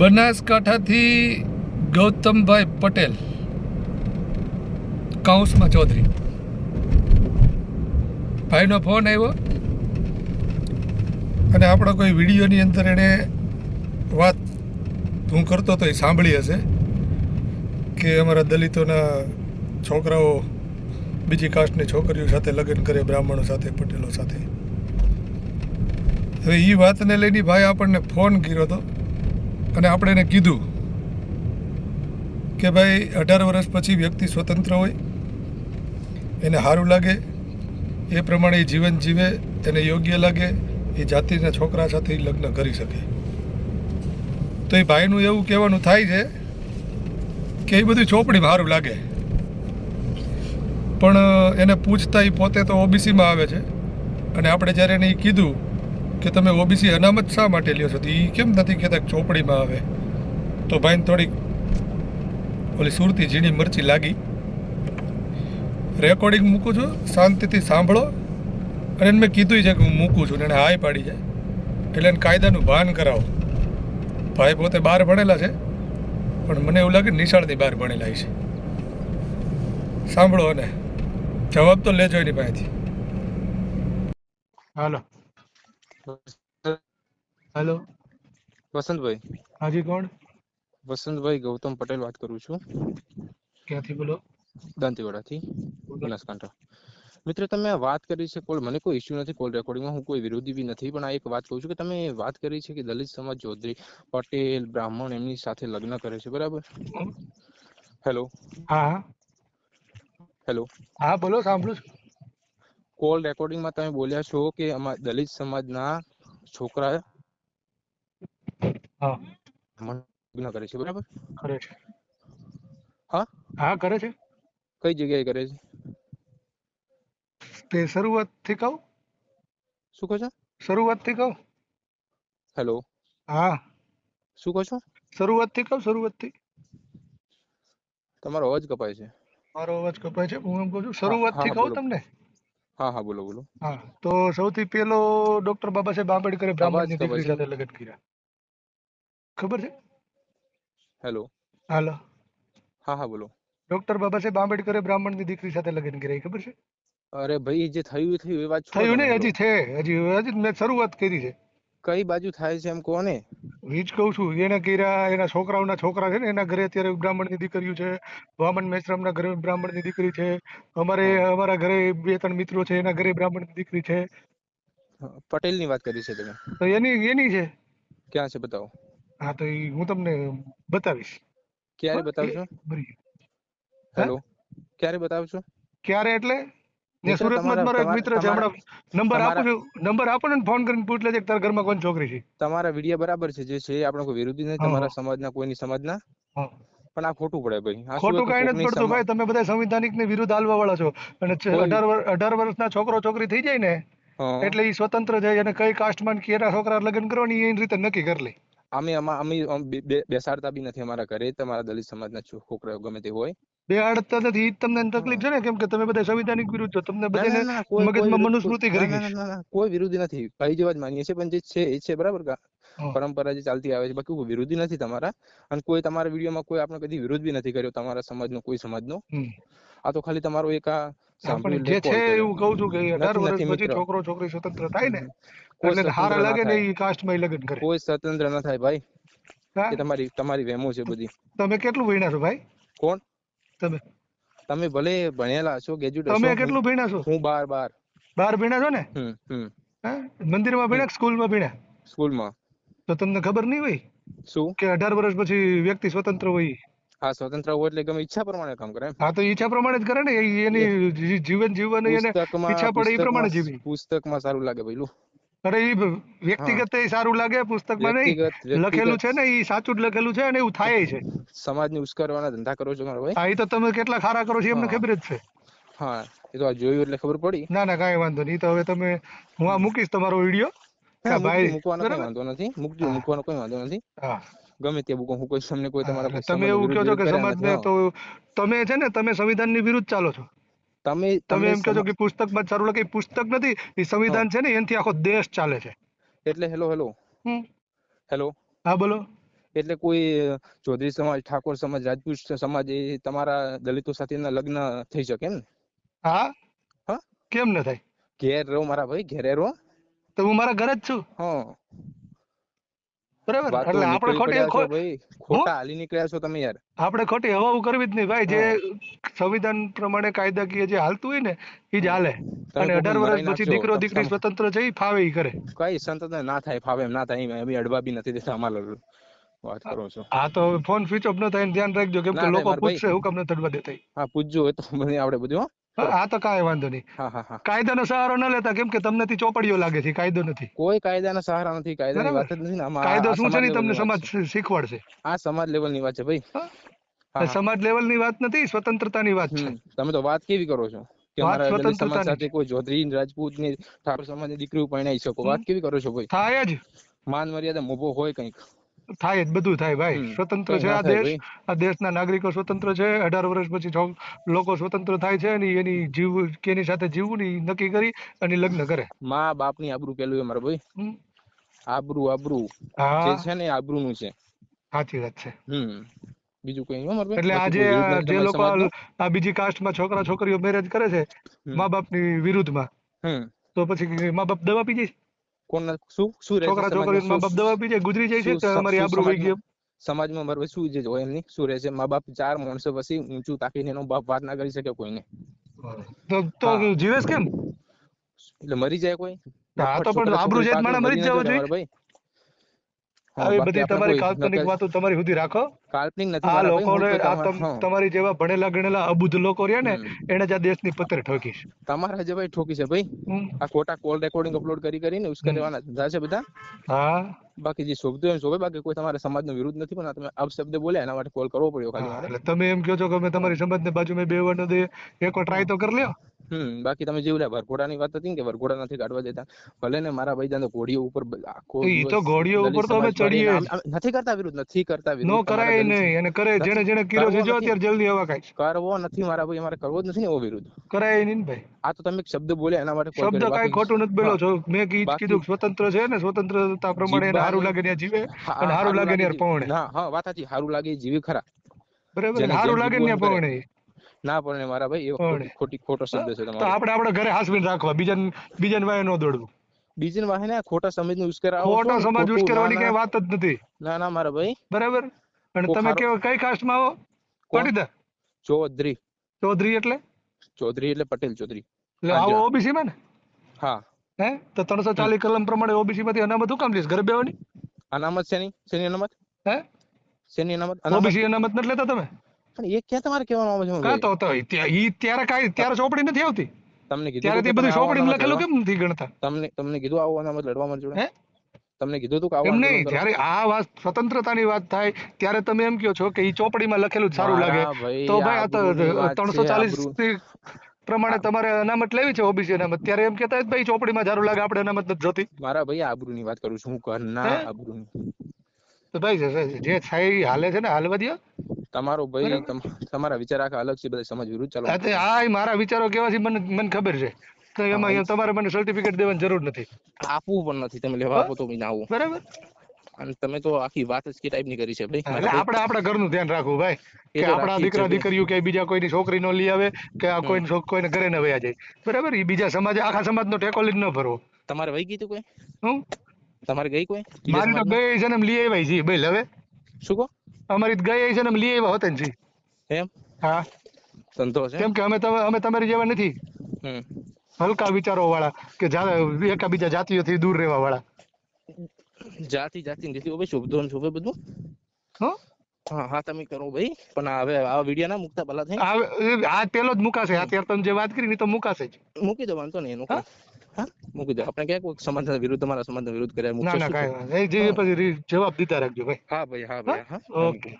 બનાસકાંઠાથી ગૌતમભાઈ પટેલ કાઉન્સમાં ચૌધરી. ભાઈનો ફોન આવ્યો અને આપણો કોઈ વિડીયોની અંદર એણે વાત હું કરતો તો એ સાંભળી હશે કે અમારા દલિતોના છોકરાઓ બીજી કાસ્ટની છોકરીઓ સાથે લગ્ન કરે, બ્રાહ્મણો સાથે, પટેલો સાથે. હવે એ વાતને લઈને ભાઈ આપણને ફોન કર્યો હતો અને આપણે એને કીધું કે ભાઈ, અઢાર વર્ષ પછી વ્યક્તિ સ્વતંત્ર હોય, એને સારું લાગે, એ પ્રમાણે એ જીવન જીવે, એને યોગ્ય લાગે એ જાતિના છોકરા સાથે લગ્ન કરી શકે. તો એ ભાઈનું એવું કહેવાનું થાય છે કે એ બધું ચોપડી સારું લાગે. પણ એને પૂછતા એ પોતે તો ઓબીસીમાં આવે છે. અને આપણે જ્યારે એને એ કીધું કે તમે ઓબીસી અનામત શા માટે લ્યો છો? તો એ કેમ નથી કહેતા ચોપડીમાં આવે? તો ભાઈને થોડીક ઓલી સુરતી ઝીણી મરચી લાગી. રેકોર્ડિંગ મૂકું છું, શાંતિથી સાંભળો. અને મેં કીધું છે કે હું મૂકું છું એને હાય પાડી છે એટલે એને કાયદાનું ભાન કરાવો. ભાઈ પોતે બહાર ભણેલા છે, પણ મને એવું લાગે નિશાળથી બહાર ભણેલા છે સાંભળો અને જવાબ તો લેજો એની પાસેથી. હાલો. હેલો. વસંતભાઈ. હાજી કોણ? વસંતભાઈ ગૌતમ પટેલ વાત કરું છું. ક્યાંથી બોલો? દાંતીવાડાથી બનાસકાંઠા. મિત્ર તમે વાત કરી છે કોલ મને કોઈ ઇશ્યુ નથી કોલ રેકોર્ડિંગમાં હું કોઈ વિરોધી બી નથી પણ આ એક વાત કહું છું કે તમે વાત કરી છે કે દલિત સમાજ ચૌધરી પટેલ બ્રાહ્મણ એમની સાથે લગ્ન કરે છે બરાબર? હેલો. હા હા. હેલો. હા બોલો સાંભળું છું. કોલ રેકોર્ડિંગમાં તમે બોલ્યા છો કે અમારા દલિત સમાજના છોકરા હા. લગ્ન કરે છે બરાબર? કરે છે. હા? હા કરે છે. કઈ જગ્યાએ કરે છે? તે શરૂઆતથી કહું? શું કહો છો? શરૂઆતથી કહું? હેલો. હા. શું કહો છો? શરૂઆતથી કહું શરૂઆતથી? તમારો અવાજ કપાય છે. મારો અવાજ કપાય છે હું એમ કહું છું શરૂઆતથી થી કહું તમને? હા હા બોલો બોલો. હા તો સૌથી પહેલો ડોક્ટર બાબા સાહેબ આંબેડકરે બ્રાહ્મણની દીકરી સાથે લગ્ન કર્યા. ખબર છે? હેલો. હાલો. હા હા બોલો. ડોક્ટર બાબા સાહેબ આંબેડકરે બ્રાહ્મણની દીકરી સાથે લગ્ન કર્યા ખબર છે? અરે ભાઈ જે થયું થયું એ વાત થયું ને નહીં હજી છે હજી હજી મેં શરૂઆત કરી છે. કઈ બાજુ થાય છે એમ કહો ને ઈ જ કહું છું એને કર્યા એના છોકરાઓના છોકરા છે ને એના ઘરે અત્યારે બ્રાહ્મણની દીકરીઓ છે વામન મેશ્રામના ઘરે બ્રાહ્મણની દીકરી છે અમારે અમારા ઘરે બે ત્રણ મિત્રો છે એના ઘરે બ્રાહ્મણની દીકરી છે. પટેલની વાત કરી છે તમે? તો એની એની છે. ક્યાં છે બતાવો? હા તો એ હું તમને બતાવીશ. ક્યારે બતાવશો? હેલો ક્યારે બતાવશો? ક્યારે એટલે? ને સુરતમાં મારો એક મિત્ર છે હમણાં નંબર આપું છું. નંબર આપો ને ફોન કરીને પૂછ લેજે તારા ઘરમાં કોણ છોકરી છે? તમારા વીડિયો બરાબર છે જે છે આપણો કોઈ વિરોધી નથી તમારા સમાજના કોઈની સમાજના. પણ આ ખોટું પડે ભાઈ. ખોટું એક નથી પડતું ભાઈ તમે બધા સંવિધાનિકની વિરુદ્ધ હાલવા વાળા છો અને અઢાર અઢાર વર્ષના છોકરો છોકરી થઈ જાય ને એટલે એ સ્વતંત્ર જાય અને કઈ કાસ્ટમાં કે એના છોકરા લગ્ન કરવાની એની રીતે નક્કી કરી લે. અમે અમા- બેસાડતા બી નથી અમારા ઘરે તમારા દલિત સમાજના છોકરાઓ ગમે તે હોય. બે આડતા થી તમને તકલીફ છે ને? કેમ કે તમે બધા સંવિધાનિક વિરુદ્ધ છો. તમને બધાને મગજમાં મનુસ્મૃતિ કરી ગઈ કોઈ વિરોધી નથી. ભાઈ જેવા જ માનીએ છીએ પણ જે છે એ છે બરાબર કા? પરંપરા જે ચાલતી આવે છે બાકી કોઈ વિરોધી નથી તમારા. અને કોઈ તમારા વિડીયોમાં કોઈ આપણે કદી વિરોધ બી નથી કર્યો તમારા સમાજનો કોઈ સમાજનો. આ તો ખાલી તમારો એક આ જે છે એવું કહું છું કે અઢાર વર્ષ પછી છોકરો છોકરી સ્વતંત્ર થાય ને એટલે હારા લાગે ને. એ કાસ્ટમાં લગ્ન કરે. કોઈ સ્વતંત્ર ન થાય ભાઈ. તમારી તમારી વેમો છે બધી. તમે કેટલું છો ભાઈ? કોણ? તમે. તમે ભલે ભણેલા છો ગ્રેજ્યુએટ તમે કેટલું ભણ્યા છો? હું બાર બાર. બાર ભણ્યા છો ને? હમ હમ? મંદિરમાં ભણ્યા સ્કૂલમાં ભણ્યા? સ્કૂલમાં. તો તમને ખબર નહીં હોય? શું? કે અઢાર વર્ષ પછી વ્યક્તિ સ્વતંત્ર હોય. હા સ્વતંત્ર હોય એટલે ગમે ઈચ્છા પ્રમાણે કામ કરે હા તો ઈચ્છા પ્રમાણે જ કરે ને. એની જીવન જીવન જીવવાની એને ઈચ્છા પડે એ પ્રમાણે જીવી. પુસ્તકમાં સારું લાગે ભાઈ લો. અરે એ વ્યક્તિગત એ સારું લાગે પુસ્તકમાં નહીં. લખેલું છે ને એ સાચું જ લખેલું છે અને એવું થાય છે. સમાજને ઉશ્કેરવાના ધંધા કરો છો મારા ભાઈ? હા એ તો તમે કેટલા ખારા કરો છો એમને ખબર જ છે. હા એ તો આ જોયું એટલે ખબર પડી. ના ના કાંઈ વાંધો નહીં. તો હવે તમે હું આ મૂકીશ તમારો વીડિયો. ભાઈ મૂકવાનો કોઈ વાંધો નથી. મૂકજો મૂકવાનો કોઈ વાંધો નથી. હા. ગમે તે મૂકો હું કોઈ તમને કોઈ તમારા તમે એવું કહો છો કે સમાજ સમાજને તો તમે છે ને તમે સંવિધાનની વિરુદ્ધ ચાલો છો. તમે તમે એમ કહો છો કે પુસ્તક બાદ સારું લાગે. પુસ્તક નથી એ સંવિધાન છે ને એનાથી આખો દેશ ચાલે છે. એટલે હેલો હેલો. હેલો. હા બોલો. એટલે કોઈ ચૌધરી સમાજ ઠાકોર સમાજ રાજપૂત સમાજ એ તમારા દલિતો સાથેના લગ્ન થઈ શકે એમ ને? હા? હા? કેમ ન થાય? ઘેર રહો મારા ભાઈ ઘેરે રહો. તો હું મારા ઘરે જ છું? હા. બરાબર? એટલે આપણે ખોટી ખોટા હાલી નીકળ્યા છો તમે યાર. આપણે ખોટી હવાઓ કરવી જ નહીં ભાઈ. જે સંવિધાન પ્રમાણે કાયદાકીય જે હાલતું હોય ને એ જ હાલે. અને અઢાર વર્ષ પછી દીકરો દીકરી સ્વતંત્ર છે એ ફાવે કરે. કઈ સંતત ના થાય ફાવે એમ ના થાય. એમ અડવા બી નથી દેતા અમારા વાત કરો છો. હા તો ફોન સ્વિચ ઓફ ન થાય ધ્યાન રાખજો કેમ કે લોકો. પૂછશે હું કેમ ન તડવા દેતા હા પૂછજો એ તો મને આવડે બધું હો તો કાંઈ વાંધો નહીં. કાયદાનો સહારો ન લેતા કેમ કે તમને ચોપડીઓ લાગે છે કાયદો નથી. કોઈ કાયદાના સહારા નથી કાયદાની વાત જ નથી ને. કાયદો શું છે ને તમને વાત સમાજ શીખવાડશે. આ સમાજ લેવલની વાત છે ભાઈ. સમાજ લેવલની વાત નથી સ્વતંત્રતાની વાત છે. તમે તો વાત કેવી કરો છો? કે અમારા દલિત સમાજ સાથે કોઈ ચૌધરી રાજપૂતની ઠાકોર સમાજની દીકરી પરણાઈ શકો. વાત કેવી કરો છો ભાઈ? થાય જ. માન મર્યાદા મોભો હોય કંઈક. થાય જ બધું થાય ભાઈ. સ્વતંત્ર છે આ દેશ. આ દેશના નાગરિકો સ્વતંત્ર છે. અઢાર વર્ષ પછી લોકો સ્વતંત્ર થાય છે અને એની જીવ કેની સાથે જીવવું ને નક્કી કરી અને લગ્ન કરે. મા બાપની આબરૂ પેલું એ મારા ભાઈ. આબરૂ આબરૂ. જે છે ને આબરૂ નું છે. સાચી વાત છે. હમ. બીજું કઈ નહીં એટલે આજે જે લોકો આ બીજી કાસ્ટમાં છોકરા છોકરીઓ મેરેજ કરે છે મા બાપની વિરુદ્ધમાં. હમ. તો પછી મા બાપ દવા પી જાય? કોણ શું શું છોકરા સમાજમાં? માં બાપ દવા પી જાય ગુજરી જાય છે તમારી આબરૂ વહી ગઈ સમાજમાં- મારે શું જે હોય એમની? શું રહે છે? મા બાપ ચાર માણસો પછી ઊંચું તાકીને એનો બાપ વાત ના કરી શકે કોઈને. તો તો જીવેશ કેમ? એટલે મરી જાય કોઈ? હા, તો પણ આબરૂ જાય જેત મરી જ જવો જોઈએ. ભાઈ. આવી બધી તમારી કાલ્પનિક વાતો તમારી સુધી રાખો. કાલ્પનિક નથી આ લોકોને આ. તમારી જેવા ભણેલા ગણેલા અબુધ લોકો રહ્યા ને એને જ આ દેશની પત્ર ઠોકી છે. તમારા જે ભાઈ ઠોકી છે ભાઈ. આ ખોટા કોલ રેકોર્ડિંગ અપલોડ કરી કરીને ઉશ્કેરવાના ધંધા છે બધા. હા. બાકી જે શોભતો એમ એ શોભે બાકી કોઈ તમારા સમાજનો વિરોધ નથી પણ આ તમે અપશબ્દ બોલ્યા એના માટે કોલ કરવો પડ્યો ખાલી તમે એમ કહો છો કે અમે તમારી સમાજને બે બેવાનું દે એકવાર ટ્રાય તો કરી લ્યો. હમ બાકી તમે જેવું લ્યા વરઘોડાની વાત હતી ને કે વરઘોડા નથી કાઢવા દેતા ભલે ને મારા ભાઈ જાણે ઘોડીઓ ઉપર આખો ઈ તો ઘોડીઓ ઉપર તો અમે ચડીએ. નથી કરતા વિરુદ્ધ નથી કરતા નો કરાય નહીં અને કરે. જેને જેને કર્યો છે જો અત્યારે જલ્દી હવા ખાય. કરવો નથી મારા ભાઈ અમારે કરવો જ નથી ને એવો વિરુદ્ધ. કરાય નહીં ભાઈ. આ તો તમે શબ્દ બોલ્યા એના માટે શબ્દ કાઈ ખોટું નથી બોલ્યો. છો મેં કીધું સ્વતંત્ર છે ને સ્વતંત્રતા પ્રમાણે એને સારું લાગે ત્યાં જીવે હા, અને સારું લાગે ત્યાં પવણે ના હા વાત સાચી સારું લાગે જીવે ખરા. બરાબર સારું લાગે ત્યાં. પવણે ના પણ મારા ભાઈ એ ખોટી ખોટી શબ્દ છે તો તમારો. આપણે આપણે ઘરે હાસવીને રાખવા. બીજન બીજન વાય ન દોડવું. બીજન વાહે ને ખોટા સમજનું છો ખોટો સમાજ. ઉશ્કેરવાની કઈ વાત જ નથી. ના, ના મારા ભાઈ. બરાબર? અને તમે કેવો કઈ કાસ્ટમાં આવો? કોટી પાટીદાર ચૌધરી. ચૌધરી એટલે? ચૌધરી એટલે પટેલ ચૌધરી. એટલે આવો ઓબીસી માં ને? હા. હે? તો ત્રણસો ચાલીસ કલમ પ્રમાણે ઓબીસી માંથી અનામત હું કામ લઈશ ઘરે બેવાની અનામત શેની? શેની અનામત? હે? શેની અનામત ઓબીસી અનામત નથી લેતા તમે? પણ એ ક્યાં તમારે કહેવાનો આવે છે કાં તો તો ઈ ત્યારે કાઈ ત્યારે ચોપડી નથી આવતી. તમને કીધું ત્યારે તે બધું અનામત લખેલું કેમ નથી ગણતા? તમને તમને કીધું આવો અનામત લડવા મારી જોડે હે? તમને કીધું તું કે આવો નહીં જ્યારે આ વાત સ્વતંત્રતાની વાત થાય ત્યારે તમે એમ કહો છો કે ઈ ચોપડીમાં લખેલું સારું લાગે. તો ભાઈ આ તો ત્રણસો ચાલીસ પ્રમાણે તમારે અનામત લેવી છે ઓબીસી અનામત. ત્યારે એમ કેતા ભાઈ ચોપડીમાં સારું લાગે આપણે અનામત નથી જોતી. મારા ભાઈ આબરૂની વાત કરું છું હું ઘરના આબરૂ આબરૂની તો ભાઈ જે- જે થાય હાલે છે ને હાલવા દ્યો. તમારો ભાઈ તમારા વિચાર આખા અલગ છે બધા સમાજ વિરુદ્ધ ચાલો. આ મારા વિચારો કેવાથી મને મને ખબર છે. તો એમાં હા, તમારે મને સર્ટિફિકેટ દેવાની જરૂર નથી. આપવું પણ નથી તમે લેવા આપો તો મને આવું. બરાબર. અને તમે તો આખી વાત જ કે ટાઈપની કરી છે ભાઈ. એટલે આપણે આપણા ઘરનું ધ્યાન રાખવું ભાઈ. કે આપણા દીકરા દીકરીઓ કે બીજા કોઈની છોકરી નો લઈ આવે કે આ કોઈ કોઈને ઘરે ન વયા જાય. બરાબર? એ બીજા સમાજ આખા સમાજનો ટેકો લઈને ન ભરવો તમારે વહી ગયું કોઈ? હું? તમારે ગઈ કોઈ? મારી તો બે જન્મ લઈ આવી છે ભાઈ હવે શું કહો? અમારી તો છે ને લઈ આવ્યા હોતા છીએ એમ? હા. સંતોષ કેમ કે અમે તમે અમે તમારી જેવા નથી. હલકા વિચારો વાળા કે જા- એકાબીજા જાતિઓથી દૂર રહેવા વાળા જાતિ જાતિ નથી ભાઈ શુભ ને શોભે બધું? હો? હા તમે કરો ભાઈ. પણ હવે આ વિડિયો ના મુકતા ભલા થઈ આ આ પેલો જ મુકાશે. અત્યારે તમે જે વાત કરી ને તો મુકાશે જ. મૂકી દો વાંધો નહીં એનું મૂકી દો. આપણે ક્યાં કોઈ સમાજના વિરુદ્ધ તમારા સમાજના વિરુદ્ધ કર્યા ના ના કાંઈ વાંધો નહીં. જે પછી જવાબ દીધા રાખજો ભાઈ. હા ભાઈ હા ભાઈ હા. ઓકે.